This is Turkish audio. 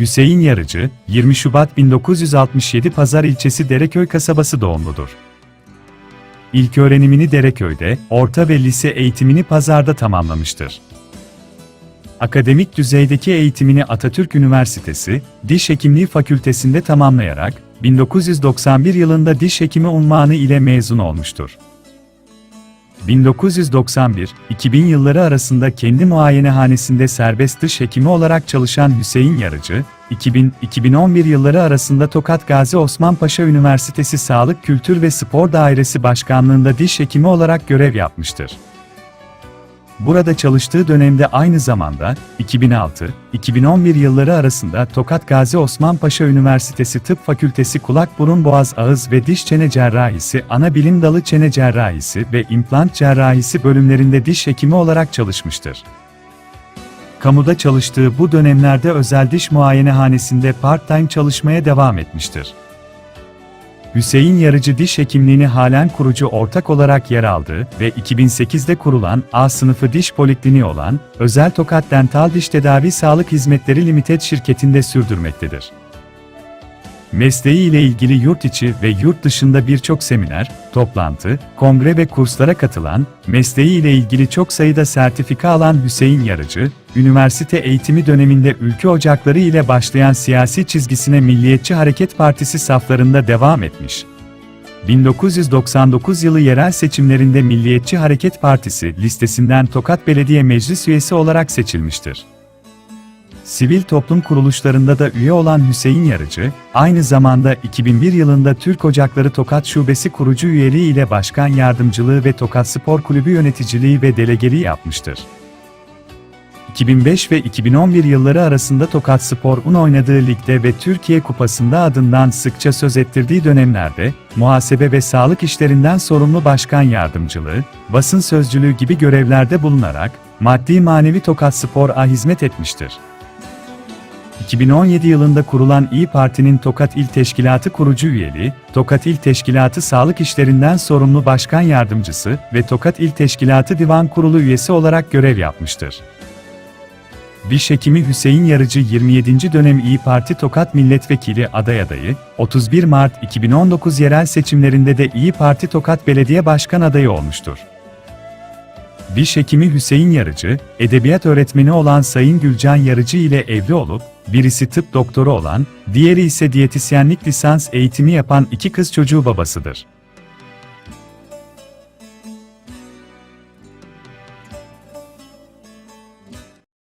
Hüseyin Yarıcı, 20 Şubat 1967 Pazar ilçesi Dereköy kasabası doğumludur. İlk öğrenimini Dereköy'de, orta ve lise eğitimini Pazar'da tamamlamıştır. Akademik düzeydeki eğitimini Atatürk Üniversitesi, Diş Hekimliği Fakültesinde tamamlayarak, 1991 yılında diş hekimi unvanı ile mezun olmuştur. 1991-2000 yılları arasında kendi muayenehanesinde serbest dış hekimi olarak çalışan Hüseyin Yarıcı, 2000-2011 yılları arasında Tokat Gazi Osman Paşa Üniversitesi Sağlık Kültür ve Spor Dairesi Başkanlığında diş hekimi olarak görev yapmıştır. Burada çalıştığı dönemde aynı zamanda 2006-2011 yılları arasında Tokat Gazi Osman Paşa Üniversitesi Tıp Fakültesi Kulak Burun Boğaz Ağız ve Diş Çene Cerrahisi Ana Bilim Dalı Çene Cerrahisi ve İmplant Cerrahisi bölümlerinde diş hekimi olarak çalışmıştır. Kamuda çalıştığı bu dönemlerde özel diş muayenehanesinde part-time çalışmaya devam etmiştir. Hüseyin Yarıcı Diş Hekimliğini halen kurucu ortak olarak yer aldığı ve 2008'de kurulan A sınıfı diş polikliniği olan Özel Tokat Dental Diş Tedavi Sağlık Hizmetleri Limited şirketinde sürdürmektedir. Mesleği ile ilgili yurt içi ve yurt dışında birçok seminer, toplantı, kongre ve kurslara katılan, mesleği ile ilgili çok sayıda sertifika alan Hüseyin Yarıcı, üniversite eğitimi döneminde ülke ocakları ile başlayan siyasi çizgisine Milliyetçi Hareket Partisi saflarında devam etmiş. 1999 yılı yerel seçimlerinde Milliyetçi Hareket Partisi listesinden Tokat Belediye Meclis üyesi olarak seçilmiştir. Sivil toplum kuruluşlarında da üye olan Hüseyin Yarıcı, aynı zamanda 2001 yılında Türk Ocakları Tokat Şubesi kurucu üyeliği ile başkan yardımcılığı ve Tokat Spor Kulübü yöneticiliği ve delegeliği yapmıştır. 2005 ve 2011 yılları arasında Tokat Spor'un oynadığı ligde ve Türkiye Kupası'nda adından sıkça söz ettirdiği dönemlerde, muhasebe ve sağlık işlerinden sorumlu başkan yardımcılığı, basın sözcülüğü gibi görevlerde bulunarak, maddi manevi Tokat Spor'a hizmet etmiştir. 2017 yılında kurulan İyi Parti'nin Tokat İl Teşkilatı kurucu üyeliği, Tokat İl Teşkilatı Sağlık İşlerinden sorumlu başkan yardımcısı ve Tokat İl Teşkilatı Divan Kurulu üyesi olarak görev yapmıştır. Diş hekimi Hüseyin Yarıcı 27. dönem İyi Parti Tokat Milletvekili aday adayı, 31 Mart 2019 yerel seçimlerinde de İyi Parti Tokat Belediye Başkan adayı olmuştur. Diş hekimi Hüseyin Yarıcı, edebiyat öğretmeni olan Sayın Gülcan Yarıcı ile evli olup, birisi tıp doktoru olan, diğeri ise diyetisyenlik lisans eğitimi yapan iki kız çocuğu babasıdır.